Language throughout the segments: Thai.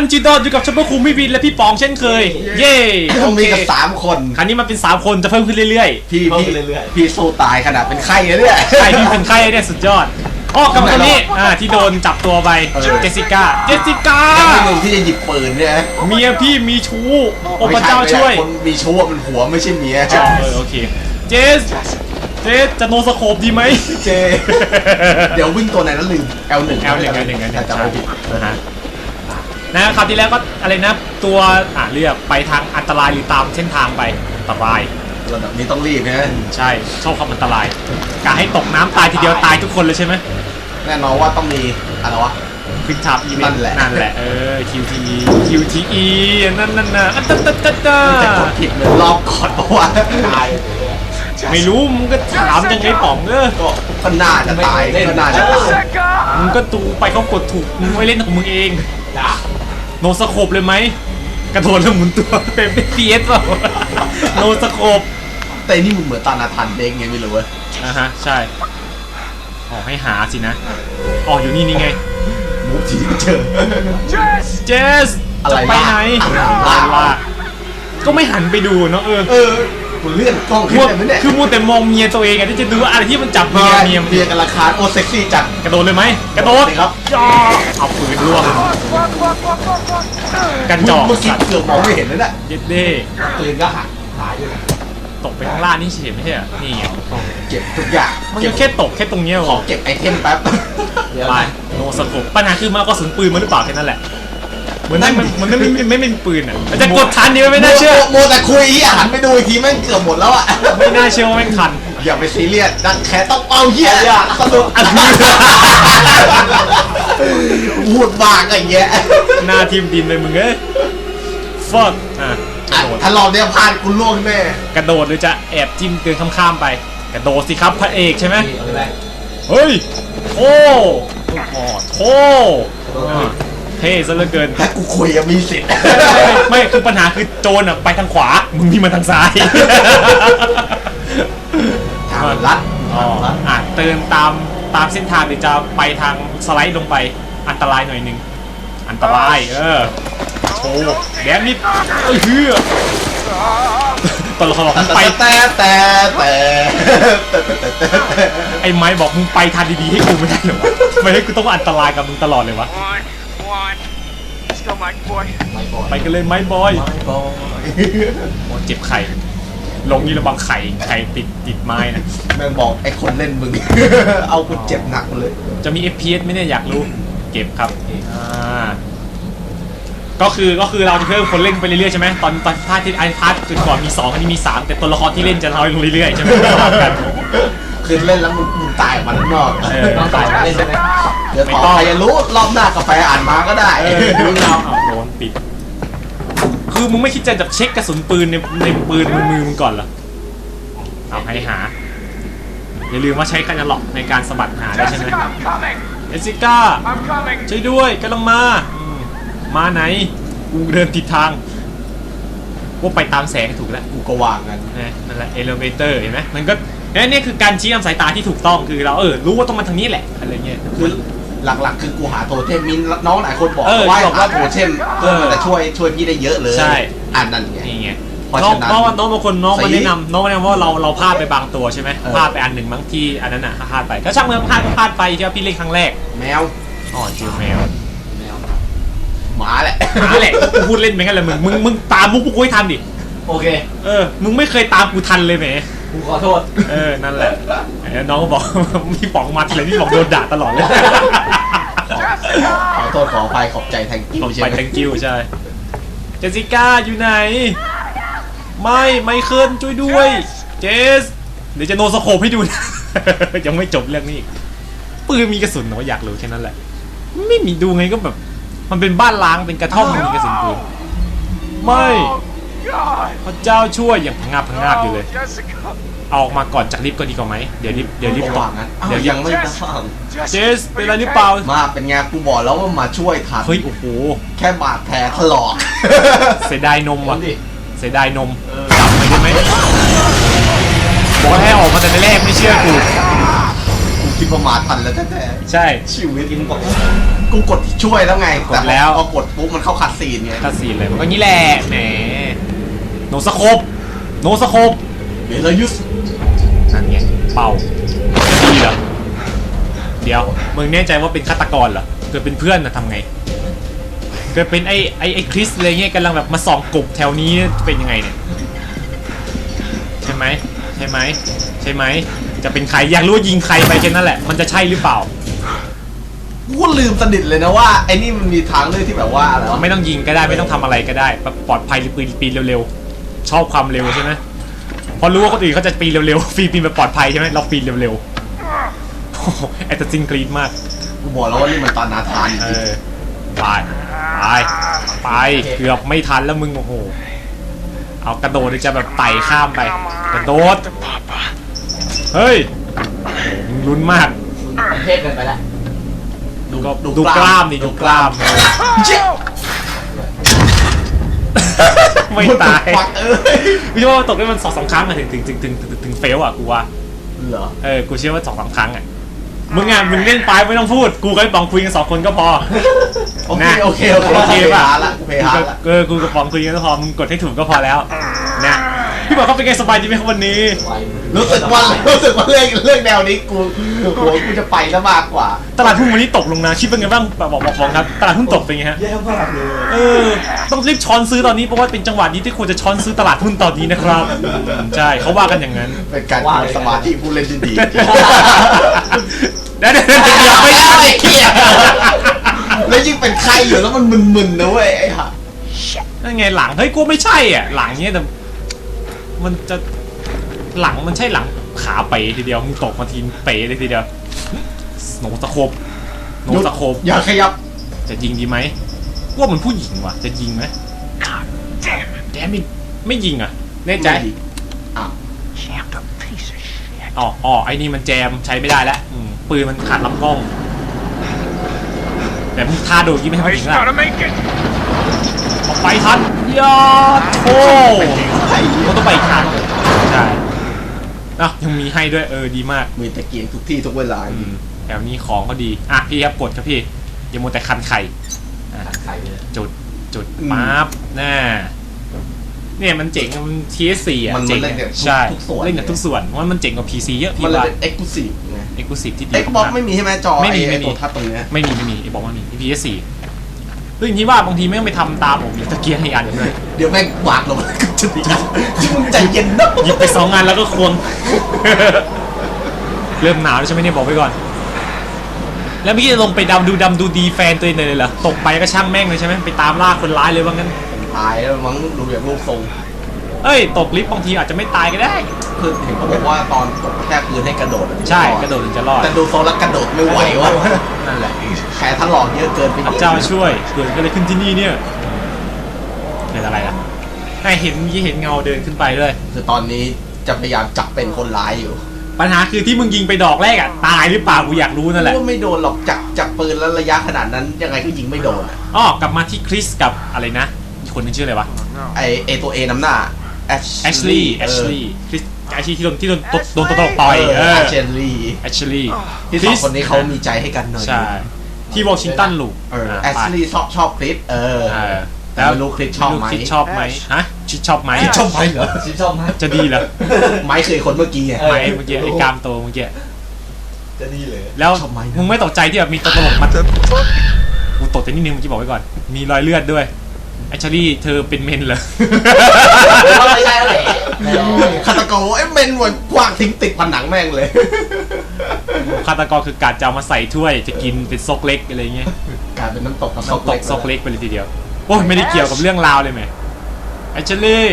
นจิโดนอยู่กับชัมเปอร์คูมิวินและพี่ปองเช่นเคย เย้ต้องมีกันโอเคสามคนครั้งนี้มันเป็น3คนจะเพิ่มขึ้นเรื่อยพี่เพิ่มพี่ไปเรื่อย พี่สู้ตายขนาดเป็นไข้เลยเนี่ย ๆใครที่เป็นไข้เนี่ยสุดยอดอ้อกับคนนี้อ่าที่โดนจับตัวไปเจสสิก้าเจสสิก้ายังไม่หนึ่งที่จะหยิบปืนเนี่ยเมียพี่มีชู้โอ้พระเจ้าช่วยคนมีชู้อะมันหัวไม่ใช่เมียอ๋อเออโอเค เจส เจสจะโนสโคปดีไหม เจ เดี๋ยววิ่งตัวไหนนั้นลืม L1 แอลหนึ่งแอลหนึ่งแอลหนึ่งแต่จำไม่ผิดนะฮะ นะครับที่แล้วก็อะไรนะตัวอ่าเลือกไปทางอันตรายหรือตามเส้นทางไปอันตรายระดับนี้ต้องรีบนะใช่ชอบความอันตรายกะให้ตกน้ำตายทีเดียวตายทุกคนเลยใช่ไหมแน่นอนว่าต้องมีอะไรวะควิกทับอีเวนนั่ต์นแหละ นั่นแหละเออ QTE QTE นั่นนั่นน่ะอันตัดตัดตัดตัจะกดดผิดเหมือนรอบก่อนเพราะว่าๆตายไม่รู้มึงก็ถามยังไงป๋องเออก็ก็น่าจะตายก็น่าจะตายมึงก็ดูไปเขากดถูกมึงไม่เล่นของมึงเอง ด่า โนสโคปเลยไหมกระโดดแล้วหมุนตัวเป็นเป็น PS เปล่าโนสโคปแต่นี่มึงเหมือนตานาทันเด้งไงไม่รู้เว้ยอะฮะใช่ออกให้หาสินะอ๋ออยู่นี่นี่ไงมูฟทีไม่เจอเจสอะไรจะไปไหนล่ะล่ะก็ไม่หันไปดูเนาะเออเออ กูเลื่อนกล้องขึ้นมัวได้ไหมเนี่ยคือมัวแต่มองเมียตัวเองอะที่จะดูว่าอะไรที่มันจับเมีเมียยเมีเมียยมันเมียกันราคาโอเซ็กซี่จัดกระโดดเลยไหมกระโดดสิครับย่อเอาปืนล่วงกันจอกเมื่อกี้สัตว์เกือบมองไม่เห็นเลยนะเย็ดเด้ปืนก็หักหายอยู่นะตกไปข้างล่างนี่เฉยไม่ใช่เหรอนี่ไงเก็บทุกอย่างมันเก็ก็บแค่ตกแค่ตรงเนี้ยขหรออเก็บไอเทมแป๊บเดี๋ยวไปโนสโคปปัญหาคือมันเอากระสุนปืนมาหรือเปล่าแค่นั้นแหละ เหมือนไม่มันมันไม่ไม่ไม่ไม่ไม่เป็นปืนอะมันจะกดทันดีไหมไม่น่าเชื่อ โมแต่คุยอีหันไปดูอีกทีแม่งเกือบหมดแล้วอะ ไม่น่าเชื่อว่าแม่งทันอย่าไปซีเรียสดันแค่ต้องเป่าเหี้ยสนุกพูดบากไอ้แย่หน้าทีมดินเลยมึงเอ้ยฟอดอะกระโดดถ้ารอบเนี้ยพลาดกูล่วงแน่ กระโดดหรือจะแอบจิ้มเกินข้ามๆไป กระโดดสิครับพระเอกใช่ไหมนี่เอาไปได้เฮ้ย โอ้โอ้โหอะ เท่ซะเหลือเกิน ถ้ากูคุยกับมีสิทธิ์ ไม่ไม่คือปัญหาคือโจรอะไปทางขวา มึงนี่มาทางซ้าย ทางลัดอ๋ออะเตือนตามตามเส้นทางหรือจะไปทางสไลด์ลงไป อันตรายหน่อยหนึง อันตราย เออ โชว์แดมนิดเอ้ยเฮือตอนละครบอกมึงไปแต่แต่แต่ไอ้ไม้บอกมึงไปทันดีๆให้กูไม่ได้เหรอวะทำไมให้กูต้องอันตรายกับมึงตลอดเลยวะ One, one. Let's go, Mike boy. ไม่บอลไปกันเลยไม้บอย ไม่บอยโอ้เจ็บไข่ ลงนี่ระวังไข่ ไข่ติดติดไม้นะ แม่งบอกไอ้คนเล่นมึง เอากูเจ็บหนักเลย จะมี FPS ไหมเนี่ยอยากรู้ เก็บครับอ่าก็คือก็คือเราจะเพิ่มคนเล่นไปเรื่อยๆใช่ไหมตอนตอนพาร์ทที่ไอพาร์ทจุดก่อนมี2อันนี้มี 3 แต่ตัวละครที่เล่นจะน้อยลงเรื่อยๆใช่ไหมสลับกัน คือเล่นแล้วมึงมึงตายออกมาข้างนอกเออ ต้องใส่ได้ใช่ไหมเดี๋ยวต่อใครจะรู้รอบหน้ากาแฟอ่านมาก็ได้เออดูเราเอาโดนปิด คือมึงไม่คิดจะแบบเช็คกระสุนปืนในในปืนมือมือมึงก่อนเหรอเอาให้หา อย่าลืมว่าใช้กันจะหลอกในการสะบัดหาได้ใช่ไหม Jessica, I'm coming. เอสซิก้า I'm coming. ช่วยด้วยกำลังมาอืมมาไหน กูเดินผิดทางว่าไปตามแสงถูกแล้ว กูก็วางกันนะนั่นแหละเอเลเวเตอร์เห็นไหมมันก็ เนี่ยนี่คือการชี้นำสายตาที่ถูกต้องคือเราเออรู้ว่าต้องมาทางนี้แหละอะไรเงี้ย คือหลักๆ คือกูหาโทเทมมีน้องหลายคนบอกเออว่าบอกหาว่าโทเทมเออแต่ช่วยช่วยพี่ได้เยอะเลยใช่ อันนั้นไง นี่ไงเพราะน้องฉะนั้นเพราะว่าน้องบางคนน้องมาสีแนะนำน้องมาแนะนำว่าเราเราพลาดไปบางตัวใช่ไหมเออ พลาดไปอันหนึ่งบางที่อันนั้นอะพลาดไปก็ช่างมันพลาดก็พลาดไปที่ว่าพี่เล่นครั้งแรกแมวอ๋อจิวแมวแมวหมาแหละหมาแหละกูพูดเล่นไปงั้นแหละมึงมึงมึงตามมุกกูให้ทันดิโอเค เออมึงไม่เคยตามกูทันเลยแหม กูขอโทษ เออ นั่นแหละแล้วน้องก็บอก พี่ป๋องมัดเลยพี่ป๋องโดนด่าตลอดเลย ขอโทษขออภัยขอบใจแทงกิ้ขวอบใช่ไป ไหม thank you ใช่ เจสสิก้าอยู่ไหน ไม่ไมเคิลช่วยด้วย เจส เดี๋ยวจะโนสโคปให้ดูนะ ยังไม่จบเรื่องนี้อีกปืนมีกระสุนเหรออยากรู้แค่นั้นแหละ ไม่มีดูไงก็แบบ มันเป็นบ้านล้างเป็นกระท่อมมันมีกระสุนปืนไม่ God. พระเจ้าช่วยอย่างพงาบพงาบอยู่เลย No, Jessica. เอาออกมาก่อนจากลิฟต์ก็ดีกว่าไหมเดี๋ยวลิฟต์เดี๋ยวลิฟต์ตวากงงั้นอ้าวเดี๋ยวยังไม่ได้เจสเป็นอะไรหรือเปล่ามาเป็นไงกูบอกแล้วว่ามาช่วยทันเฮ้ยโอ้โหแค่บาดแผลถลอกเสียดายนมวัว่ะนดิเสียดายนมกลับไปได้ไหมบอกให้ออกมาแต่ในแรกไม่เชื่อกูกูคิดประมาททันแล้วแท้ใช่ ๆชีวิตกูกดกูกดช่วยแล้วไงกดแล้วต่พอกดปุ๊บมันเข้าคัดซีนไงถ้าซีนเลยมันก็งี้แหละแหม โนสโคปโนสโคปเบลยุสนั่นไงเป่าดีเหรอเดี๋ยวมึงแน่ใจว่าเป็นฆาตกรเหรอเกิดเป็นเพื่อนนะทำไง เกิดเป็นไอ้ไอ้ไอ้คริสอะไรเงี้ยกำลังแบบมาส่องกบแถวนี้เป็นยังไงเนี่ยใช่ไหมใช่ไหมใช่ไหมจะเป็นใครอยากรู้ว่ายิงใครไปแค่นั้นแหละ มันจะใช่หรือเปล่ากูก็ลืมสนิทเลยนะว่าไอ้นี่มันมีทางเลือกที่แบบว่าอะไรวะไม่ต้องยิงก็ได้ไม่ต้องทำอะไรก็ได้แบบปลอดภัยหรือปีนปีนเร็วๆ ชอบความเร็วใช่ไหมพอรู้ว่าคนอื่นเขาจะปีนเร็วๆฟรีปีนแบบปลอดภัยใช่ไหมเราปีนเร็วๆโอ้โหแอตตาซินกรีดมาก กูบอกแล้วว่านี่มันตอนนาธานจเอริงอไปไปไปเกือบไม่ทันแล้วมึงโอ้โห เอากระโดดหรือจะแบบไต่ข้ามไป กระโดด เฮ้ยมึงลุ้นมาก เทพเกินไปแล้วดูก็ดูกล้ามนี่ดูกล้าม เจ๊ ไม่ตายปักเอ้ยกูเชื่อว่าตกได้มันสองสามครั้งอะถึงถึงถึงถึงถึงถึงเฟลอะกูว่าเหรอเออกูเชื่อว่าสองสามครั้งอะมึงอะมึงเล่นไปไม่ต้องพูด กูกับไอ้ปองคุยกันสองคนก็พอโอเคนะโอเคโอเคโอเคป่ะกูเพฮาร์ดละกูเพฮาร์ดละเออกูกับปองคุยกันก็พอมึงกดให้ถูกก็พอแล้วนะพี่บอกเขาเป็นไงสบายดีไหมครับวันนี้ไว รู้สึกว่ารู้สึกว่าเรื่องเรื่องแนวนี้กูหัวกูจะไปซะมากกว่า ตลาดหุ้นวันนี้ตกลงนะคิดเป็นไงบ้างบอกบอกบอกบอกครับ ตลาดหุ้นตกเป็นไงฮะแย่มากเลยเออต้องรีบช้อนซื้อตอนนี้เพราะว่าเป็นจังหวะนี้ที่ควรจะช้อนซื้อตลาดหุ้นตอนนี้นะครับใช่เขาว่ากันอย่างนั้นเป็นการกวนสมาธิผู้เล่นที่ดีเดี๋ยวเดี๋ยวเดี๋ยวเดี๋ยวไม่ได้ไอ้เหี้ยแล้วยิ่งเป็นใครอยู่แล้วมันมึนๆนะเว้ยไอ้ห่านั่นไงหลังเฮ้ยกูไม่ใช่อะหลังเนี้ยแต่มันจะ หลังมันใช่หลังขาเป๋ทีเดียวมึงตกมาทีมเป๋เลยทีเดียวโนตะโคบโนตะโคบอย่าขยับ จะยิงดีไหมว่ามันผู้หญิงว่ะ จะยิงไหม God damn it. แดมิไม่ยิงอะแน่ใจอ้าว Jammed up piece of shit. อ๋ออ๋อไอ้นี่มันแจมใช้ไม่ได้แล้วอืมปืนมันขาดลำกล้อง แต่มึงท่าโดดยิงไม่ให้ผู้ห I ญิง just อะ gotta make it. ออกไปทันยอดโชมันต้องไปอีกทางใช่ อะยังมีให้ด้วยเออดีมากมีตะเกียงทุกที่ทุกเวลาอืมแถวนี้ของก็ดี อะพี่ครับกดครับพี่อย่ามัวแต่คันไข่อะไข่เลย จุดจุดปั๊บน่าเนี่ยมันเจ๋งมัน TS4 อะมันเจ๋งเล่นอะกับทุกใช่ทุกส่วน เล่นกับทุกส่วนว่ามันเจ๋งกว่า PC เยอะมัพี่นเลยว่าเป็นเอ็กซ์คลูซีฟไง Exclusive ที่ดีเอ็กบ็อกมากไม่มีใช่ไหมจอไม่มีอ้ไม่มี ตัวทัดตรงเนี้ย ไม่มีไม่มีไอ้บอกว่ามี PS4 เฮ้ยอย่างที่ว่าบางทีไม่ต้องไปทำตามผมมีตะเกียงให้อันหนึ่งด้วยเดี๋ยวแม่งวากลงมาจะดีมึงใจเย็นนะหยิบไปสองงานแล้วก็ควง เริ่มหนาวแล้วใช่ไหมเนี่ยบอกไว้ก่อน แล้วเมื่อกี้จะลงไปดำดูดำดูดีแฟนตัวเองเลยเหรอตกไปก็ช่างแม่งเลยใช่ไหมไปตามล่าคนร้ายเลยว่างั้น ตายแล้วมั้งดูอย่างรูปทรง เอ้ยตกลิฟต์บางทีอาจจะไม่ตายก็ได้ คือเห็นเขาบอกว่าตอนตกแค่พื้นให้กระโดดใช่กระโดดถึงจะรอดแต่ดูโซนแล้วกระโดดไม่ไหววะนั่นแหละแขนถลอกเยอะเกินไปพระเจ้าช่วยเกิดอะไรขึ้นที่นี่เนี่ยเป็นอะไรล่ะไอเห็นเมื่อกี้เห็นเงาเดินขึ้นไปด้วยคือตอนนี้จะพยายามจับเป็นคนร้ายอยู่ ปัญหาคือที่มึงยิงไปดอกแรกอะตายหรือเปล่ากูอยากรู้นั่นแหละว่าไม่โดนหรอกจับจับปืนแล้วระยะขนาดนั้นยังไงก็ยิงไม่โดนอะอ๋อกลับมาที่คริสกับอะไรนะอีกคนนึงชื่ออะไรวะไอเอตัวเอนำหน้า แอชแอชลีย์แอชลีย์คริสแอชลีย์ที่โดนที่โดนตบโดนตบต่อยเออแอชลีแอชลีย์ที่สองคนนี้เขามีใจให้กันหน่อยใช่ที่วอชิงตันลูกเออแอชลีชอบชอบคลิปเออเออแต่ไม่รู้คลิปชอบไหมคริสชอบไหมฮะคริสชอบไหมชอบไหมเหรอชิปชอบมากจะดีเหรอไม้เคยคนเมื่อกี้ไงไหมเมื่อกี้ไอ้กรามโตเมื่อกี้จะดีเลยแล้วชอบไหมนะมึงไม่ตกใจที่แบบมีตัวตลกมากูตกใจนิดนึงเมื่อกี้บอกไว้ก่อน มีรอยเลือดด้วย แอชลี่เธอเป็นเมนเหรอไม่ใช่แล้วแหละฆาตกรไอ้เมนวันกว้างทิ้งติดผนังแม่งเลย ฆาตกรคือการจะเอามาใส่ถ้วย จะกินเป็นซกเล็กอะไรเงี้ยกลายเป็นน้ำตกกับซกตกซกเล็กไปเลยทีเดียว โอ้ยไม่ได้เกี่ยวกับเรื่องราวเลยไหมแอชลี่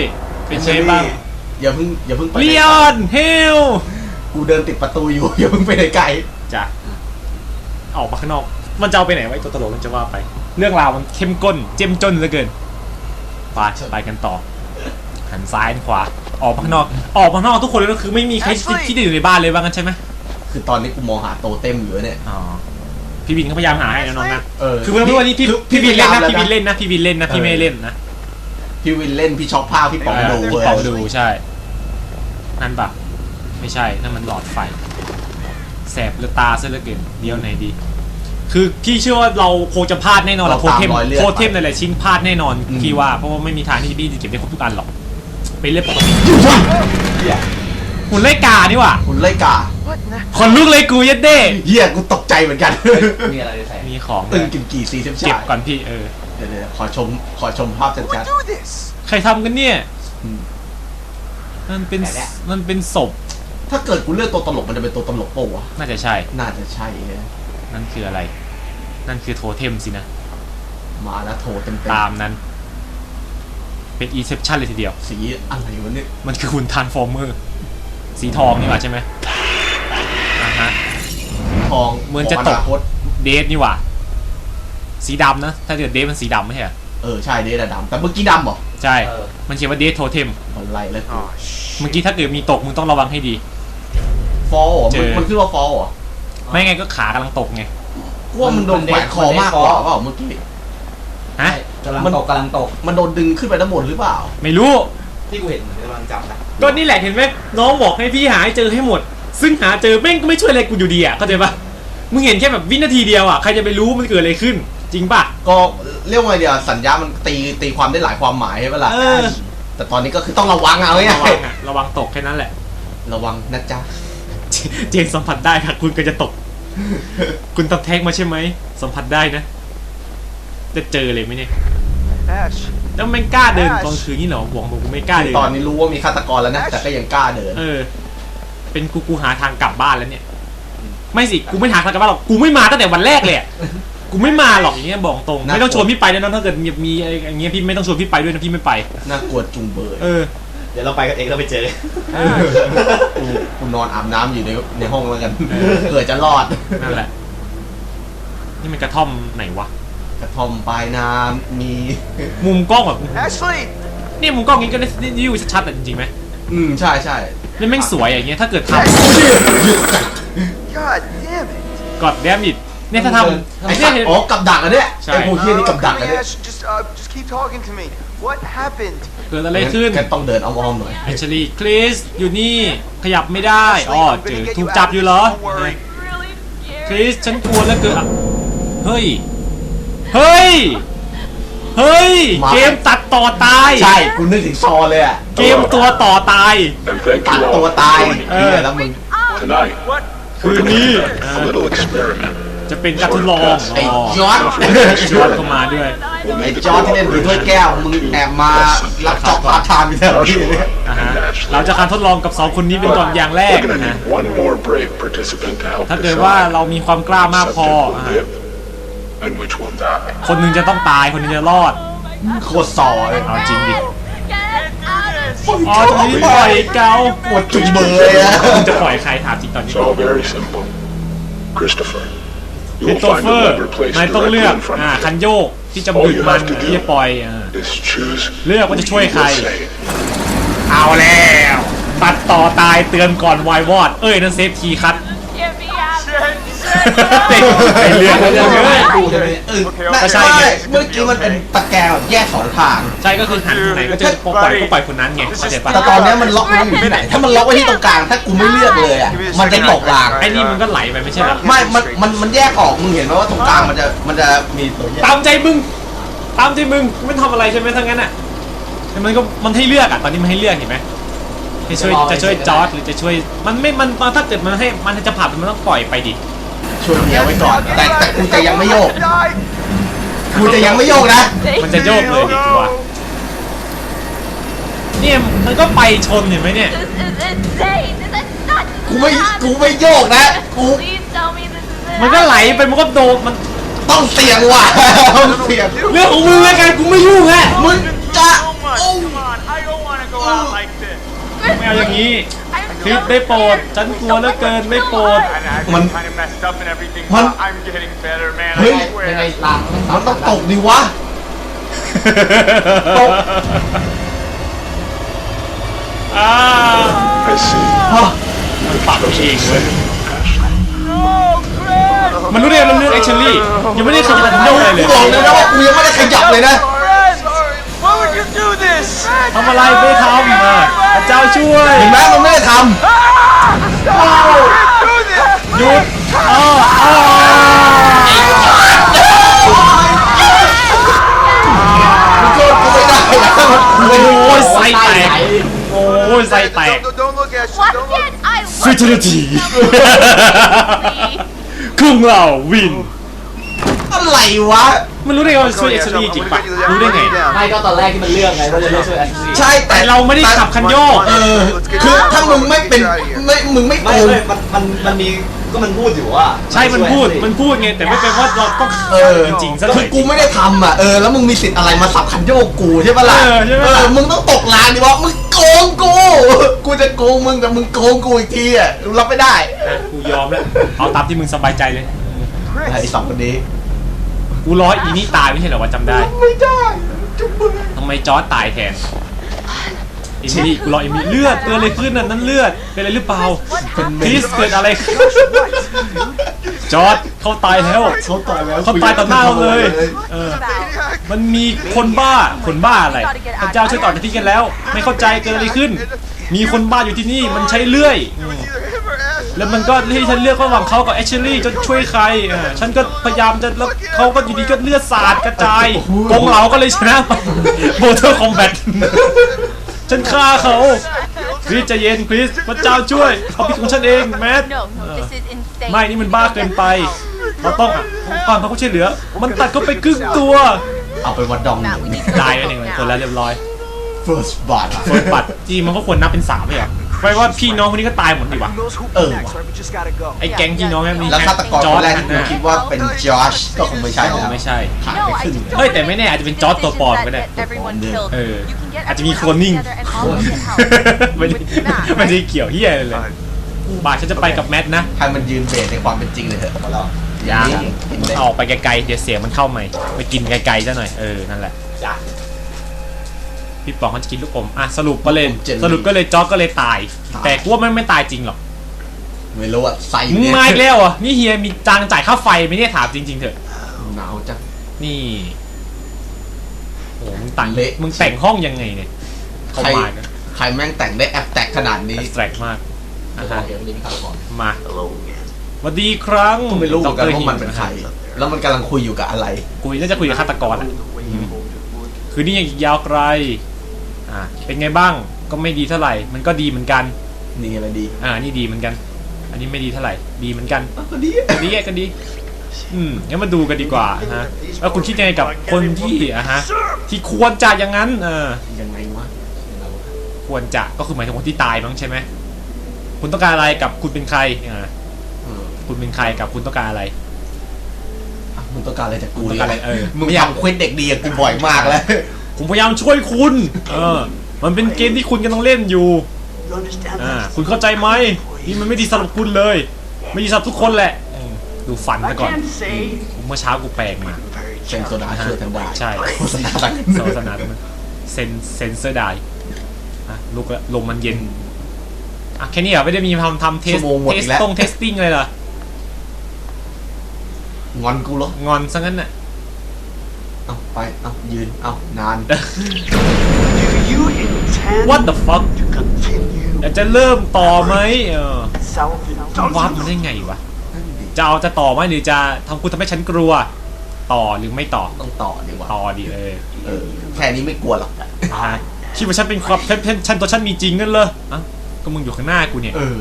เป็นไงบ้างอย่าเพิ่งอย่าเพิ่งไปเลียนเฮลกูเดินติดประตูอยู่ อย่าเพิ่งไปไกล จ้ะออกมาข้างนอก มันจะเอาไปไหนไวะไอ้ตัวตลกมันจะว่าไป เรื่องราวมันเข้มข้นเจ้มจนเหลือเกินไปไปกันต่อ หันซ้ายหันขวา ออกมาข้างนอก ออกมาข้างนอกทุกคนเลยก็คือไม่มีใครที่ที่ได้อยู่ในบ้านเลยว่างั้นใช่ไหมๆคือตอนนี้กูมองหาโตเต็มอยู่เนี่ยอ๋อพี่วินก็พยายามหาให้นะน้องนะเออคือเมื่อวันนี้พี่คือพี่วินเล่นนะพยายามพี่วินแล้วนะเล่นนะพี่วินเล่นนะพี่ไม่เล่นนะพี่วินเล่นพี่ช็อกผ้าพี่ป๋องดูเออเว้ยพี่ปองดูใช่ นั่นปะไม่ใช่นั่นมันหลอดไฟแสบเลือตาซะเหลือเกินเดียวไหนดี คือพี่เชื่อว่าเราคงจะพลาดแน่นอนแหละเราโคเทมตามรอยเลือดโคเทมหลายๆชิ้นพลาดแน่นอนอืมพี่ว่าเพราะว่าไม่มีทางที่พี่จะเก็บได้ครบทุกอันหรอกเป็นเรื่องปกติเฮียหุ่นไล่กานี่หว่าคุณไล่กา What in the คนลุกเลยกูยัดเด้เฮียกูตกใจเหมือนกันมีอะไรจะใส่มีของตึงกินกี่ซีเซมเก็บก่อนพี่เออเดี๋ยวเดี๋ยวขอชมขอชมภาพ Who ชัด would do this? ใครทำกันเนี่ยอืมมันเป็นมันเป็นศพๆถ้าเกิดกูเลือกตัวตลกมันจะเป็นตัวตลกปะวะน่าจะใช่ น่าจะใช่ นะนั่นคืออะไร นั่นคือโทเทมสินะ มาแล้วโทรเต็มตามนั้น เป็นอีเซปชันเลยทีเดียวๆสีอะไรวะเนี่ย มันคือหุ่นทานฟอร์เมอร์ สีทองนี่หว่าใช่ไหมอ่าฮะ ทองเหมือนจะขงตกนาคตเดทนี่หว่า สีดำนะ ถ้าเกิดเดทมันสีดำไม่ใช่เหรอเออ ใช่เดดดำแต่เมื่อกี้ดำเหรอ ใช่เออมันเขียนว่าเดทโทเทมอะไรแล้วกู Oh, เมื่อกี้ถ้าเกิดมีตกมึงต้องระวังให้ดี ฟอลเหรอเจมันอมันขึ้นว่าฟอลเหรอ ไม่งั้นก็ขากำลังตกไงกูว่ามันโดนแขวนคอมากกว่าเปล่าเมื่อกี้ ฮะ กำลังมันตกกำลังตก มันโดนดึงขึ้นไปด้านบนหรือเปล่า ไม่รู้ ที่กูเห็นเหมือนกำลังจับนะก็นี่แหละเห็นไหมน้องบอกให้พี่หาให้เจอให้หมด ซึ่งหาเจอแม่งก็ไม่ช่วยอะไรกูอยู่ดีอะเข้าใจปะมึงเห็นแค่แบบวินาทีเดียวอะใครจะไปรู้มันเกิดอะไรขึ้น จริงปะ ก็เรียกว่าไงเดียวสัญญามันตีตีความได้หลายความหมายใช่ไหมล่ะเออ แต่ตอนนี้ก็คือต้องระวังเอาระง่าวัยงอะระวังตกแค่นั้นแหละๆระวังนะจ๊ะ เจเจนสัมผัสได้ค่ะคุณก็จะตก คุณตัดแท็กมาใช่ไหม สัมผัสได้นะ จะเจอเลยไหมเนี่ย Ash. แล้วมันกล้าเดินตอนคืนนี่เหรอบอกบอกกูไม่กล้าเดินตอนนี้รู้ว่ามีฆาตกรแล้วนะ แต่ก็ยังกล้าเดิน เออ เป็นกูกูหาทางกลับบ้านแล้วเนี่ย ไม่สิ กูไม่หาทางกลับบ้านหรอก กูไม่มาตั้งแต่วันแรกเลยอะกูไม่มาหรอกอย่างเงี้ยบอกตรงน่ากลัวไม่ต้องชวนพี่ไปด้วยนะถ้าเกิดมีมีอะไรอย่างเงี้ยพี่ไม่ต้องชวนพี่ไปด้วยนะพี่ไม่ไป น่ากลัวจุงเบยเออเดี๋ยวเราไปกันเองเราไปเจอเออกูกูนอนอาบน้ำอยู่ในในห้องแล้วกันเผื่อจะรอดนั่นแหละ นี่มันกระท่อมไหนวะ กระท่อมปลายน้ำมีมุมกล้องแบบ Ashley! นี่มุมกล้องนี้ก็ได้ได้วิวชัดๆแต่จริงๆไหมอืมใช่ใช่นี่แม่งสวยอย่างเงี้ยถ้าเกิดท God damn it. ำกอดแดมอิดเนี่ยถ้าทำไอ้เนี่สัยตเห็นว์อ๋อกับดักอันเนี้ยใช่ ไอ้พวกเฮียนี่กับดัก come อัน here, เนี้ย Ash. Just, uh, just keep talking to me. What happened? เกิดอะไรขึ้นแกต้องเดินอ้อมๆหน่อยแอชลีคริสอยู่นี่ขยับไม่ได้อ๋อ I'm เจอ gonna get ถู you ก out จับ of อยู่ this. เหรอ Don't worry. really ค scared. ริสฉันกลัวแล้วเกินอะเฮ้ย เฮ้ย เฮ้ยมาเกมตัดต่อตาย ใช่กูนึกถึงซอเลยอะเกมตัวต่อตาย And thank ตัด you ตัว all ตายเออเนี่ยแล้วมึง tonight. คืนนี้ A little experiment. จะเป็นการทดลองไอ้อ๋อจอร์ดชวนเข้ามาด้วยไอ้จอร์ดที่เล่นผีถ้วยแก้ว มึงแอบมารับจอบพาร์ทไทม์อยู่แถวนี้เนี่ยอ่าฮะเราจะการทดลองกับสองคนนี้เป็นก่อนอย่างแรก We're gonna นะ need one more brave participant to help ถ้าเกิด decide ว่าเรามีความกล้ามากพอ subject อ่า will live and which will die. คนหนึงจะต้องตายคนหนึงจะรอด โคตรซอเลยเอาจริงดิ Get out of อ๋อตรงนี้ปล่อยเกาปวดจุงเบยอะ มึงจะปล่อยใครถามจริงตอนนี้ It's all very simple. Christopher, คริ you'll สโต find เฟ a อร์ lever placed นายต้องเลื directly อก in front อ่า of คัน you. โยกที่จะบึกมันที่จะปล่อยอ่า Is choose เลือกว่าจะช่วย who ใคร you will save. เอาแล้ว ตัดต่อตายเตือนก่อนวายวอด เอ้ยนั่นเซฟทีคัท Get me out. เต็มไปเรื่องเรื่องเลยดูใช่ไหมเออโอเคแต่โอเคใช่เมื่อกี้มันเป็นตะแกรงแบบแยกสองทาง ใช่ก็คือหันทางไหนก็เจอปล่อยก็ปล่อยคนนั้นไงเข้าใจปะแต่ตอนเนี้ยมันล็อกไว้อยู่ที่ไหน ถ้ามันล็อกไว้ที่ตรงกลาง ถ้ากูไม่เลือกเลยอะ มันจะตกราง ไอ้นี่มันก็ไหลไปไม่ใช่หรอไม่ มัน มัน มันแยกออก มึงเห็นไหมว่าตรงกลางมันจะ มันจะมีตัวแยกตามใจมึง ตามใจมึง ไม่ทำอะไรใช่ไหมทั้งนั้นอะแต่มันก็ มันให้เลือกอะ ตอนนี้มันให้เลือกเห็นไหมให้ช่วย จะช่วยจอร์ดหรือจะช่วย มันไม่ มัน ถ้าเกิดมันให้ มันจะผ่านมันต้องปล่อยไปดิ ช่วยเมียไว้ก่อน แต่แต่กูจะยังไม่โยก Die! กูจะยังไม่โยกนะ มันจะโยกเลยดิกูว่าเนี่ยมันก็ไปชนเห็นไหมเนี่ย This is insane. That's not. กูไม่ กูไม่โยกนะ กู Please tell me this is มันก็ไหลไปมันก็โดนมันต้องเสี่ยงว่ะ ต้องเสี่ยง เรื่องของมึงแล้วกันกูไม่ยุ่งฮะ มึงจะ So much. Come on. I don't want to go out like this. ไม่เอาอย่างนี้ I'm คลิป so ได้โปรด scared. ฉันกลัวเหลือเกินไม่โปรด And I've Man- been kind of messed up and everything. Man- but I'm getting better, man. เฮ้ย I ยังไง swear. ลังมันต้องตกดิวะ ตกอ่า I see. ฮะ You've chosen to Ashley. save Ashley. No, Chris! มันรู้ได้มันเลือกแอคชั่นลี่ยังไม่ได้ขยับโยกอะไรเลกูยบอกเลยนะว่ากูยังไม่ได้ขยับเลยนะ Fred! Why would you do this? ทำอะไรไม่ทำอะพระเจ้าช่วยเห็นไหมมันไม่ได้ท Do this! หยุดอ้ออ้อมึงโทษกูไม่ได้นะโอ้ยไส้แตกโอ้ยไส้แตก Don't, don't look at What Don't look. did I look ฟิจิลิตี้ครึ่งเราวิน อะไรวะ มันรู้ได้ไงว่าช่วยเอ็กซ์ลีจริงปะรู้ได้ไง ไม่ก็ตอนแรกที่มันเลือกไงว่าจะเลือกช่วยแอนซี่ใช่แต่แต่เราไม่ได้ขับคันโยก เออ คือถ้ามึงไม่เป็นไม่มึงไม่โกไม่งไม่มันมันมันมีก็มันพูดอยู่ว่าใช่ มันพูด มันพูดไง แต่ไม่เป็นว่าเราต้องเออ จริงๆซะหคืน่ออยกูไม่ได้ทำอะเออแล้วมึงมีสิทธิ์อะไรมาสับคันโยกกูใช่ปะล่ะเออใช่ปะเอล่ะอมึงต้องตกลานดิวะมึงโกงกู กูจะโกงมึงแต่มึงโกงกูอีกทีอะรับไม่ได้อะกูยอมแล้ว เอาตามที่มึงสบายใจเลย ไอ้สองคนนี้ กูร้อยอีนี่ตายไม่ใช่เหรอว่าจำได้ไม่ได้จุ๊บมึงทำไมจอร์ดตายแทนเอมิลี่กูรอเอมิลี่เลือดเกิดอะไรขึ้นน่ะนั่นเลือดเป็นอะไรหรือเปล่าคริสเกิดอะไรขึ้นจอร์ดเขาตายแล้วเขาตายแล้วเขาตายต่อหน้าเราเลยเออมันมีคนบ้าคนบ้าอะไรพระเจ้าช่วยต่อจากที่กันแล้ว ไม่เข้าใจเกิดอะไรขึ้น มีคนบ้าอยู่ที่นี่มันใช้เลื่อย แล้วมันก็ให้ฉันเลือกระหว่างเขากับแอชเชอรี่จะช่วยใครเออฉันก็พยายามจะแล้วเขาก็อยู่ดีก็เลือดสาดกระจายกงเราก็เลยชนะโบเทอร์คอมแบทฉันฆ่าเขาคริสใจเย็นคริสพระเจ้าช่วยเขาผิดของฉันเองแมท No, no, this is insane. ไม่นี่มันบ้าเกินไป เราต้องอะความเขาช่วยเหลือ มันตัดเขาไปครึ่งตัว เอาไปวัดดอง Matt, we need to go ตายไป look หนึ่ง now. คนแล้วเรียบร้อย first blood โดนปัดจริงมันก็ควรนับเป็นสามเลยเหรอ ไปว่าพี่น้องคนนี้ก็ตายหมดดีวะ เออว่ะไอ้แก๊งพี่น้องเนี่ยมีแล้วฆาตกรจคอร์นดแรกที่นะกูคิดว่าเป็นจอชก็คงไม่ใช่แล้ว ไม่ใช่ขาด No, ไป I ครึ่ง just เฮ้ยแต่ไม่แน่อาจจะเป็นจอร์ดตัวปลอมก็ได้ that everyone Yeah. killed. เออ You can get อาจจะมี everyone โคลนนิ่ง together and all can help. ไม่ได้ไม่ได้เกี่ยวเฮียอะไรเลยบาฉันจะไปกับแมทนะให้มันยืนเบสในความเป็นจริงเลยเถอะพอแล้วยังกินเลยเอาออกไปไกลๆเดี๋ยวเสียงมันเข้าใหม่ไปกินไกลๆซะหน่อยเออนั่นแหละ จ้ะ พี่ป๋องเขาจะกินลูกอมอะสรุปก็เลยสรุปก็เลยจอร์ดก็เลยตาย แต่กูว่ามันไม่ตายจริงหรอกไม่รู้อะใส่มึงเนี่ยมาอีกแล้วเหรอะนี่เฮียมีจางจ่ายค่าไฟไหมเนี่ยถามจริงๆเถอะ หนาวจัง นี่โอ้มึงแต่งเละ มึงแต่งห้องยังไงเนี่ยเข้าใครมากันใครแม่งแต่งได้แอปแตกขนาดนี้แอบสแตรกมากอะโอฮะเควันนี้มีข่าวก่อนมาสวัสดีครั้งก็ไม่รู้เหมือนกันดรว่ามันเป็นใคร แล้วมันกำลังคุยอยู่กับอะไร คุยน่าจะคุยกับฆาตกรแหละคือนี่ยังอีกยาวไกล อ่าเป็นไงบ้างก็ไม่ดีเท่าไหร่ มันก็ดีเหมือนกัน นี่อะไรดีอ่านี่ดีเหมือนกัน อันนี้ไม่ดีเท่าไหร่ ดีเหมือนกันก็ดีดีแยกกันดี อืมงั้นมาดูกันดีกว่าฮะแล้วคุณคิดยังไงกับคนที่อะฮะ ที่ควรจะอย่างนั้นเออยังไงวะควรจะก็คือหมายถึงคนที่ตายมั้งใช่ไหมคุณต้องการอะไรกับคุณเป็นใครอ่าเออคุณเป็นใครกับคุณต้องการอะไร อะมึงต้องการอะไรจากกูมึงต้องการอะไรเออมึงทำควิดเด็กดีกับกูบ่อยมากแล้ว ผมพยายามช่วยคุณ เออ มันเป็นเกมที่คุณกำลังเล่นอยู่ อ่า คุณเข้าใจไหมนี่มันไม่ดีสำหรับคุณเลย ไม่ดีสำหรับทุกคนแหละอืมดูฟันซะก่อนเมื่อเช้ากูแปลงมา เซนโซดาช่วยทางได้ใช่ โฆษณาต่างโซสนามันเซนเซนเซอร์ได้อะลูกละลมมันเย็น อะแค่นี้เหรอไม่ได้มีทำทำเทสชั่วโมงหมดเทอีสกแล้ว ตรงเทสติ้งเลยเหรองอนกูเหรอ งอนซะงั้นน่ะ เอาไปเอายืนเอานาน Do you intend What the fuck to continue อยากจะเริ่มต่อไหมเออ self วาร์ปมันได้ไงวะจะเอาจะต่อไหมหรือจะทำคุณทำให้ฉันกลัว ต่อหรือไม่ต่อ ต้องต่อดีกว่าต่อดิเออเออแค่นี้ไม่กลัวหรอกอะฮะคิดว่าฉันเป็นความฉันฉันฉันตัวฉันมีจริงนั่นเลยอะก็มึงอยู่ข้างหน้ากูเนี่ย เออ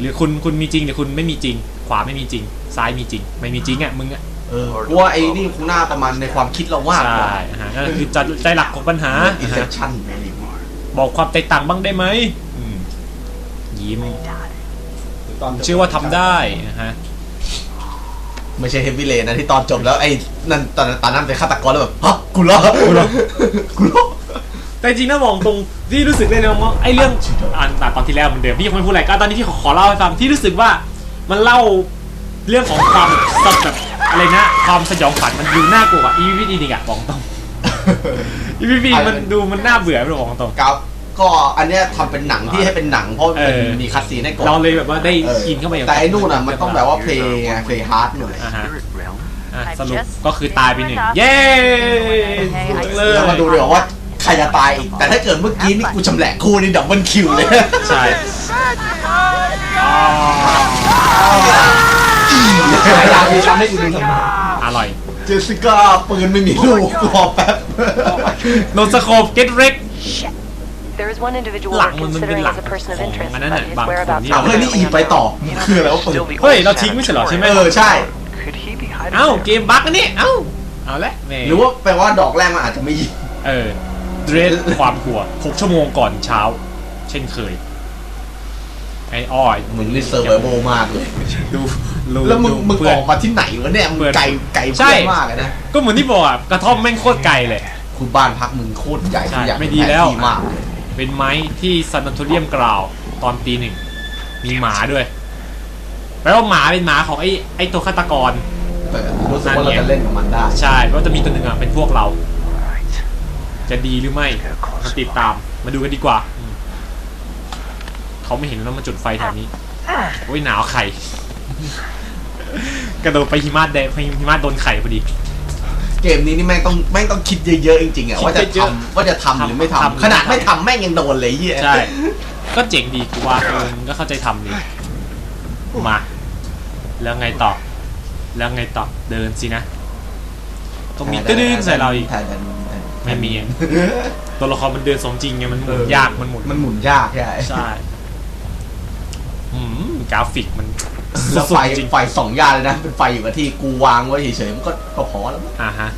หรือคุณคุณมีจริงหรือคุณไม่มีจริง ขวาไม่มีจริง ซ้ายมีจริง ไม่มีจริงอะมึงอะ เออกลัวไอ้นี่คงหน้าประมาณในความคิดเราว่าใช่อะฮะนั่นคือใจใจหลักของปัญหาอินอะเซฮะ ชั่นบอกความแตกต่างบ้างได้ไหมอืมยิ้มตอนจบเชื่อว่าทำได้นะฮะไม่ใช่เฮฟวี่เลนนะที่ตอนจบแล้วไอ้นั่นตอนนั้นตอนนั้นเป็นฆาตกรแล้วแบบฮะกูรอดกูรอดกูรอดแต่จริงนะมองตรงที่รู้สึกได้เลยว่าไอ้เรื่องอ่านตอนที่แล้วเหมือนเดิมพี่ยังไม่พูดอะไรก็ตอนนี้ที่ขอขอเล่าให้ฟังที่รู้สึกว่ามันเล่าเรื่องของความแบบแบบ อะไรนะความสยองขวัญมันดูน่ากลัวกว่าอีวีดีนี่อะบอกตรงอีวีดีมันดูมันน่าเบื่อไม่รู้บอกตรง ครับ ก็อันเนี้ยทำเป็นหนังที่ให้เป็นหนังเพราะมันเป็นเออ มีคัดซีนให้ก่อนเราเลยแบบว่าได้เอออินเข้าไปย่างแต่ไอ้นู่นอะมันต้องแบบว่าเพลงไงเพลงฮาร์ดหน่อยอ่าฮะ spirit realm. อะสรุปก็คือตายไปหนึ่งเย้เลแล้วมาดูดีกว่าว่าใครจะตายอีกแต่ถ้าเกิดเมื่อกี้นี่กูชำแหละคู่นี่ดับเบิลคิวเลย ใช่ ฉายาที่ทำให้กูดูทำไมอร่อย เจสสิก้าปืนไม่มีลูกรอแป๊บ โนสโคป get wreck There is one individual Lặng we're mà mình considering bên as a lặng. person of Ồ, interest, mà nó but lại his bằng whereabouts khủng เอา are เฮ้ยนี่ currently อีกไป unknown. ต่อ คือแล้วปืน Still be เฮ้ย holding เราทิ้งไม่ใช่เหรอใช่ไหม เออ ใช่ Could he be hiding เอ้า there? เกมบั๊กอันนี้เอ้า เอาละแหม่หรือว่าแปลว่าดอกแรกมันอาจจะไม่ยิง เออ เดรสความกลัว 6 ชั่วโมงก่อนเช้า เช่นเคย ไอ้อ้อยมึงนี่เซอร์ไวโบมากเลย ดูดูแล้วมึงดูมึงเพื่ออน อกมาที่ไหนวะเนี่ยมึงเพื่อนไกลไกลใช่เพื่อนมากเลยนะก็เหมือนที่บอกอะกระท่อมแม่งโคตรไกลเลย คุณบ้านพักมึงโคตรใหญ่ใช่ทุกอย่างไม่ดีแล้วผนที่มากเป็นไม้ที่ซัน a ทเรียมกราวตอนตีหนึ่ง มีหมาด้วยแปลว่าหมาเป็นหมาของไอ้ไอ้ตัวฆาตกร แต่รู้สึกว่าเราจะเล่นกับมันได้ใช่เพราะว่าจะมีตัวหนึ่งอะเป็นพวกเรา จะดีหรือไม่มาติดตามมาดูกันดีกว่าอืม เขาไม่เห็นแล้วมาจุดไฟแถวนี้โอ้ยหนาวไข่ กระโดดไปหิมะแดงไปหิมะโดนไข่พอดี เกมนี้นี่แม่งต้องแม่งต้องคิดเยอะๆจริงๆอะคิดว่าจะเยอะทำว่าจะทำหรือไม่ทำทำขนาดไม่ทำแม่งยังโดนเลยเฮียใช่ ก็เจ๋งดีกูว่าเออมันก็เข้าใจทำดีมา แล้วไงต่อ แล้วไงต่อเดินสินะต้องมีตื้นๆใส่เราอีกไม่มีอะตัวละครมันเดินสมจริงไงมันหมุนยากมันหมุนมันหมุนยากใช่ใช่ อืมกราฟิกมันแล้วสุไฟดๆจริงไฟสองยานเลยนะ เป็นไฟอยู่กับที่กูวางไว้เฉยๆมันก็ก็พอแล้วมั้งอ่าฮะ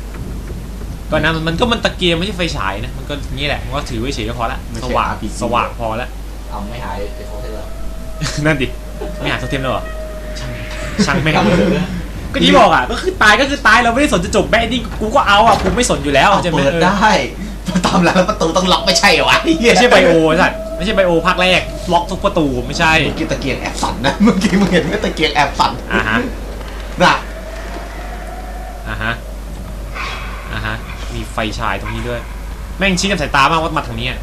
ก็นะมันก็มันตะเกียงไม่ใช่ไฟฉายนะ มันก็งี้แหละมันก็ถือไว้เฉยก็พอละสว่างสว่างพอละเอาไม่หายไปโคตรเลยนั่นดิไม่หาโทเทมแล้วเหรอช่างแม่งก็ที่บอกอะก็คือตายก็คือตายเราไม่ได้สนจะจบแบดดิ้งกูก็เอาอะกูไม่สนอยู่แล้วเอาจะเปิดได้ ตามหลังแล้วประตูต้องล็อกไม่ใช่เหรอวะเหี้ยไม่ใช่ไบโอสัตว์ไม่ใช่ไบโอภาคแรก ล็อกทุกประตูไม่ใช่ เมื่อกี้ตะเกียงแอบสั่นนะเมื่อกี้มึงเห็นไหมตะเกียงแอบสั่นอ่าฮะ น่ะอ่าฮะ อ่าฮะ มีไฟฉายตรงนี้ด้วย แม่งชี้กับสายตามากว่ามาทางนี้อะ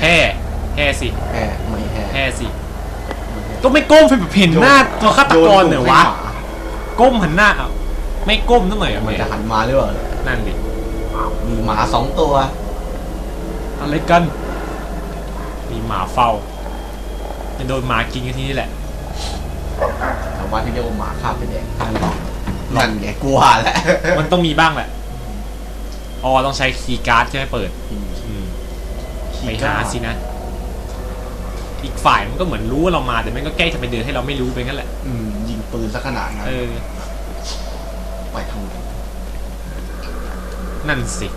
แห่แห่สิแอบไม่แอบแห่สิก็ไม่ก้มไปแบบเห็นหน้าตัวฆาตกรเหน่อยวะ ก้มหันหน้าเอาไม่ก้มตั้งหน่อยอะมันแม่จะหันมาหรือเปล่านั่นดิ มีหมาสองตัว อะไรกัน มีหมาเฝ้าจะโดนหมากินกันที่นี่แหละชาวบ้านที่เรียกว่าหมาคาบไปแดงนั่นหรอกนั่นไงกลัวแหละ มันต้องมีบ้างแหละ อ๋อ ต้องใช้คีย์การ์ดใช่ไหมเปิดอืมไปหาสินะ อีกฝ่ายมันก็เหมือนรู้ว่าเรามาแต่มันก็แกล้งจะไปเดินให้เราไม่รู้ไปงั้นแหละ อืม ยิงปืนสักขนาดนั้นเออไปทางไหนนั่นสิ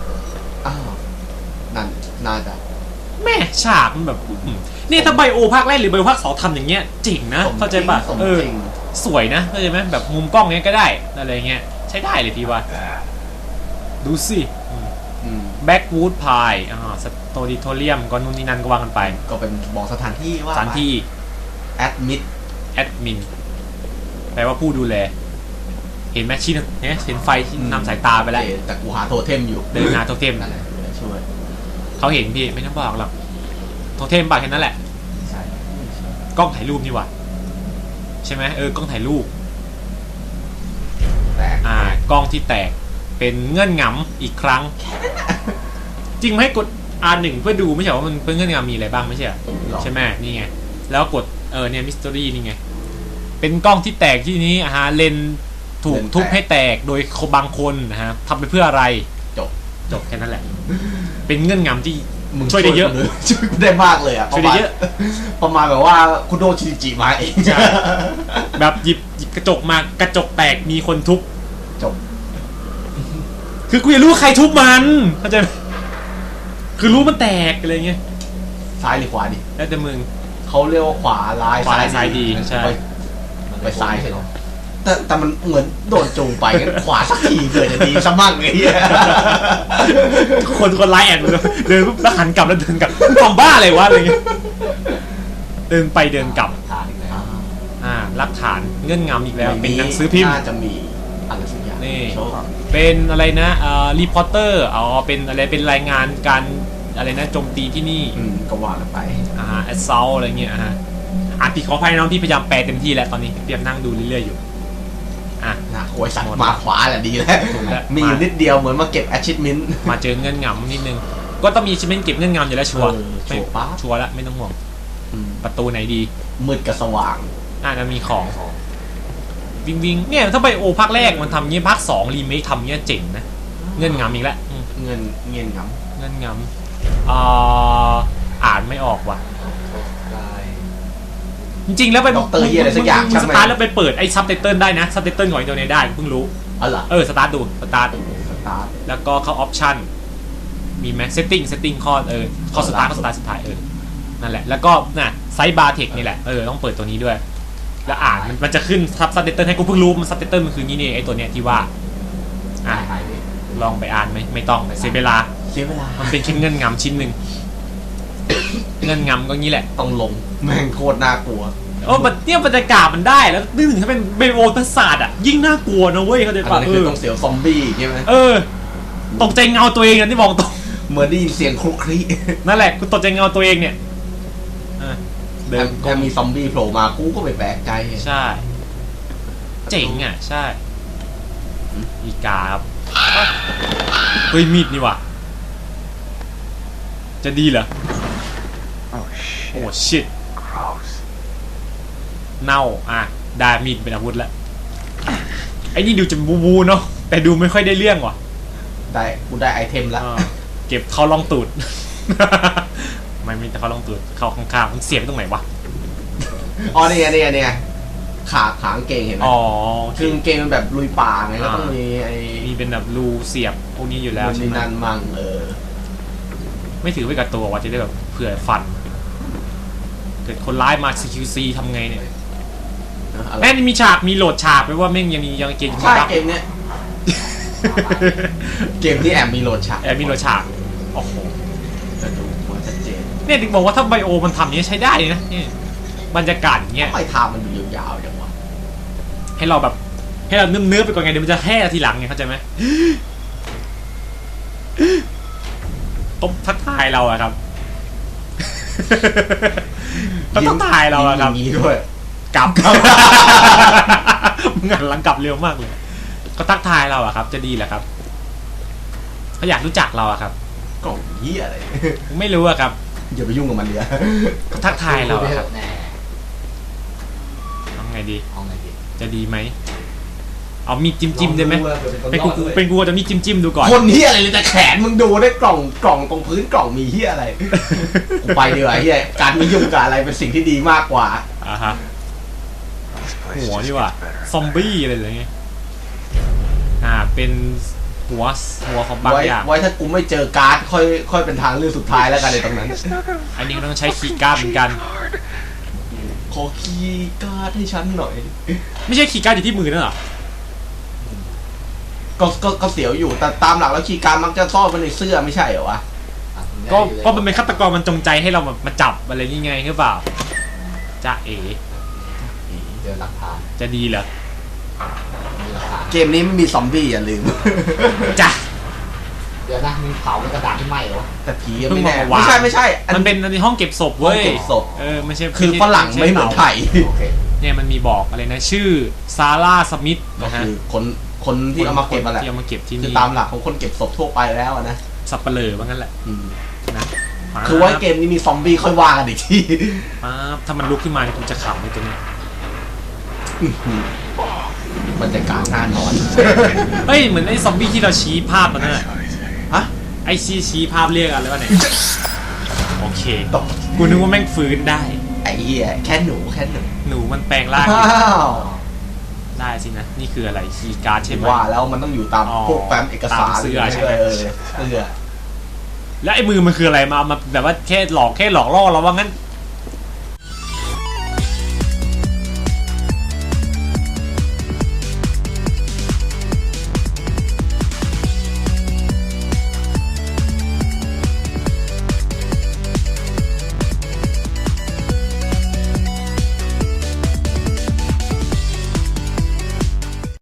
อ้าวนั่นน่าจะแม่ฉากมันแบบอื้อหือนี่ถ้าไบโอภาคแรกหรือไบโอภาคสองทำอย่างเงี้ยเจ๋งนะสมเข้าใจปะสมเออจริงสวยนะเข้าใจไหมแบบมุมกล้องเนี้ยก็ได้อะไรเงี้ยใช้ได้เลยพี่ว่า ดูสิอืมแบ็กวูดพายอ่าสโตดิโทเรียมก็นู่นนี่นั่นก็ว่ากันไปก็เป็นบอกสถานที่ว่าสถานที่ แอดมิดแอดมินแปลว่าผู้ดูแล เห็นไหมชี้เนี่ยเห็นไฟที่นำสายตาไปแล้วแต่กูหาโทเทมอยู่เดินหาโทเทมนั่นแหละเดี๋ยวช่วยเขาเห็นพี่ไม่ต้องบอกหรอกโทเทมปากแค่นั้นแหละใช่กล้องถ่ายรูปนี่หว่าใช่ไหมเออกล้องถ่ายรูปแต่อ่ากล้องที่แตกเป็นเงื่อนงำอีกครั้ง จริงไหมกด R1 เพื่อดูไม่ใช่ว่ามันเป็นเงื่อนงำมีอะไรบ้างไม่ใช่เหรอหรอใช่ไหมนี่ไงแล้วกดเออเนี่ยมิส t ต r รี่นี่ไงเป็นกล้องที่แตกที่นี้อ่าฮะเลนส์ ถูกทุบให้แตกโดยบางคนนะฮะทำไปเพื่ออะไรจบจบแค่นั้นแหละ เป็นเงื่อนงำที่มึงช่วยได้เยอะกูลช่วยกูได้มากเลยอะช่วยได้เยอะ ประมาณแบบว่าคุณโดชินจิมาเองใช่แบบหยิบหยิบกระจกมากระจกแตกมีคนทุบจบ คือกูอยากรู้ว่าใครทุบมันเข้าใจไหมคือรู้มันแตกอะไรเงี้ยซ้ายหรือขวาดิแล้วแต่มึงเขาเรียกว่าขวาลายขวาลายซ้ายดีใช่ไปไปซ้ายใช่หรอ แต่แต่มันเหมือนโดนจูงไปงั้นขวาสักทีเกิดจะดีสมั่งไอ้เหี้ยคนคนไลน์แอดมึงเดินปุ๊บแล้วหันกลับแล้วเดินกลับทำบ้าอะไรวะอะไรเงี้ยเดินไปเดินกลับทานอีกแล้วอ่ารักฐานเงื่อนงำอีกแล้วเป็นหนังสือพิมพ์น่าจะมีอะไรสักอย่างนี่โชว์เป็นอะไรนะเอ่อรีพอร์เตอร์อ๋อเป็นอะไรเป็นรายงานการอะไรนะโจมตีที่นี่อืมก็ว่ากันไปอ่าแอสซอลอะไรเงี้ยอ่าอ่านผิดขออภัยน้องพี่พยายามแปลเต็มที่แล้วตอนนี้เพียบนั่งดูเรื่อยๆอยู่ อะ นะโวยสัตหมดว์ละมาขวาแหละดีแล้ว ถูกแล้ว มีอยู่นิดเดียวเหมือนมาเก็บ achievement มาเจอเงื่อนงำนิดนึง ก็ต้องมีชิมเมนเก็บเงื่อนงำอยู่แล้วชัวร์เออชัวร์ไม่ปั๊บชัวร์แล้วไม่ต้องห่วงอืมประตูไหนดีมืดกับสว่าง อ่ามันมีของ วิงวิงเนี่ยถ้าไปโอภาคแรกมันทำเงี้ยภาคสองรีเมคทำเงี้ยเจ๋งนะ เงื่อนงำอีกแล้วอืมเงินเงินงเงื่อนงำอ่าอ่านไม่ออกว่ะ จริงๆแล้วไปด็อกเตอร์เฮียอะไรสักอย่างมึใช่สไหมตาร์ทแล้วไปเปิดไอ้ซับไตเติลได้นะซับไตเติลของอินโดนีเซียได้เพิ่งรู้ อ๋อเหรอเออสตาร์ทดูสตาร์ทสตาร์ทแล้วก็เข้าออปชั่นมีไหมเซตติ้งเซตติ้งข้อเออข้อสตาร์ทข้อสตาร์ทสุดท้ายเออนั่นแหละ แล้วก็น่ะไซบาร์เทคนี่แหละเออต้องเปิดตัวนี้ด้วย แล้วอ่านมันมันจะขึ้นซับซับไตเติลให้กูเพิ่งรู้มันซับไตเติลมันคืองี้นี่เองไอ้ตัวเนี้ยที่ว่าอ่าลองไปอ่านไหมไม่ต้องเสียเวลาเสียเวลา มันเป็นแค่เงื่อนงำชิ้นหนึ่ง เงื่อนงำก็งี้แหละ ต้องลงแม่งโคตรน่ากลัวโอ้มันเนี่ยบรรยากาศมันได้แล้วนึกถึงถ้าเป็นเบโอทัสศาสตร์อะยิ่งน่ากลัวนะเว้ยเขาใจอันปะนั้นเอคืออต้องเสียวซอมบี้ใช่ไหมเออ ตกใจเงาตัวเองนะที่บอกตรงเหมือนได้ยินเสียงคลุกคลินั่นแหละกูตกใจเงาตัวเองเนี่ยเออเดินถ้ามีซอมบี้โผล่มากูก็ไม่แปลกใจ ใช่ เจ๋งอะ ใช่อีกาครับเฮ้ยมีดนี่ว่ะจะดีเหรอ Oh โอ้ shit ชิต gross เน่าอะได้มีดเป็นอาวุธแล้วไอ้นี่ดูจะบูบูเนาะแต่ดูไม่ค่อยได้เรื่องว่ะ ได้กูได้ไอเทมแล้วเออเก็บเข้าล่องตูดไม่มีแต่เข้าล่องตูดเข้าข้างๆมันเสียบตรงไหนวะอ๋อนี่ไงนี่ไงนี่ไงขาขางเกงเห็นไหมอ๋อคือเกงมันแบบลุยป่าไงก็ต้องมีไอ้มีเป็นแบบรูเสียบพวกนี้อยู่แล้วมันใช่มีไหมนันมังเออ ไม่ถือไว้กับตัวว่าจะได้แบบเผื่อฟันเกิดคนร้ายมา CQC ทำไงเนี่ยอะไรแม่งมีฉากมีโหลดฉากไว้ว่าแม่งยังมียังเกมใช่เกมเนี้ยเกมที่แอบมีโหลดฉากแอบมีโหลดฉากโอ้โหจะดูมันชัดเจนเนี่ยถึงบอกว่าถ้าไบโอมันทำอย่างนี้ใช้ได้เลยนะนี่บรรยากาศอย่างเงี้ยทำไมทางมันดูยาวๆจังวะให้เราแบบให้เราเนื้อๆไปก่อนไงเดี๋ยวมันจะแห่ทีหลังไงเข้าใจไหมตบทักทายเราอะครับ เขาทักทายเราอะครับยิ้มอย่างนี้ด้วย กลับมึงหันหลังกลับเร็วมากเลยเขาทักทายเราอะครับ จะดีเหรอครับเขาอยากรู้จักเราอะครับกล่องเหี้ยอะไรไม่รู้อะครับอย่าไปยุ่งกับมันเลยเขาทักทายเราอะครับทำไงดีจะดีไหม เอามีดจิ้มจิ้มๆได้ไหมเป็นกูเป็นกูจะมีจิ้มจิ้มๆดูก่อนคนเหี้ยอะไรเลยแต่แขนมึงดูได้กล่องกล่องตรงพื้นกล่องมีเหี้ยอะไรกูไปดีกว่าเหี้ยการไม่ยุ่งกับอะไรเป็นสิ่งที่ดีมากกว่าอ่าฮะ This place หัว just นี่ว่ะ gets better. ซอมบี้อะไรอย่างเงี้ยอ่าเป็นหัวหัวของบางไว้อย่างไว้ถ้ากูไม่เจอการ์ดค่อยค่อยเป็นทางเลือกสุดท้ายแล้วกันในตรงนั้น อันนี้ก็ต้องใช้คีย์การ์ดเหมือนกัน ขอคีย์การ์ดให้ฉันหน่อย ไม่ใช่คีย์การ์ดอยู่ที่มือนั่นเหรอ ก็ก็ก็เสียวอยู่ แต่ตามหลักแล้วคีย์การ์ดมักจะซ่อนไว้ในเสื้อไม่ใช่เหรอวะก็ก็มันเป็นฆาตกรมันจงใจให้เราแบบมาจับอะไรนี่ไงหรือเปล่าจ้าเอ๋เจอหลักฐานจะดีเหรอมีหลักฐานเกมนี้ไม่มีซอมบี้อย่าลืม จ้ะ เดี๋ยวนะมึงเผาเป็นกระดาษที่ไหม้เหรอแต่ผียังไม่แน่เพิ่งมาวาง ไม่ใช่ไม่ใช่อัมันเป็นในห้องเก็บศพเว้ยห้องเก็บศพ เออไม่ใช่คือฝรั่งไม่เหมือนไทย โอเคเนี่ยมันมีบอกอะไรนะ ชื่อซาร่าสมิธก็นะฮะคือคน คนที่เอามาเก็บมาแหละที่เอามาเก็บที่คือนี่ตามหลักของคนเก็บศพทั่วไปแล้วอะนะสับเปลือว่างั้นแหละอืมนะคือว่าเกมนี้มีซอมบี้ค่อยว่ากันอีกทีป๊าบถ้ามันลุกขึ้นมาเนี่ยกูจะขำในตัวเนี้ยบรรยากาศน่านอน เฮ้ยเหมือนไอ้ซอมบี้ที่เราชี้ภาพมันน่ะฮะไอ้ชี้ชี้ภาพเรียกอะไรวะเนี่ยโอเคตกกูนึกว่าแม่งฟื้นได้ ไอ้เหี้ยแค่หนูแค่หนู หนูมันแปลงร่างว้าว ได้สินะ นี่คืออะไรคีย์การ์ดใช่ไหม ว่าแล้วมันต้องอยู่ตามอ๋อพวกแฟ้มเอกสารตามเสื้อใช่ไหม เออเสื้อแล้วไอ้มือมันคืออะไรมาเอามาแบบว่าแค่หลอกแค่หลอกล่อเราว่างั้น